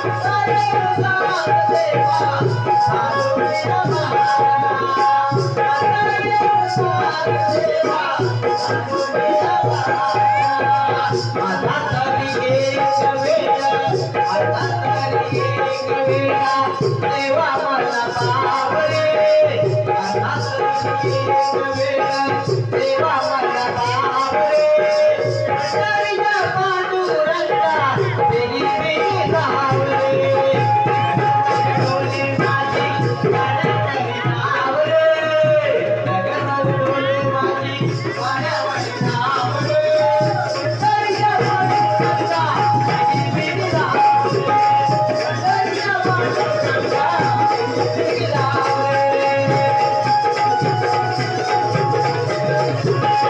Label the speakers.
Speaker 1: सारो गा देवा सारो देवा गात रे सुवार देवा राधा तबी रे गवेना आता तबी रे गवेना देवा मला पाब रे राधा Thank you.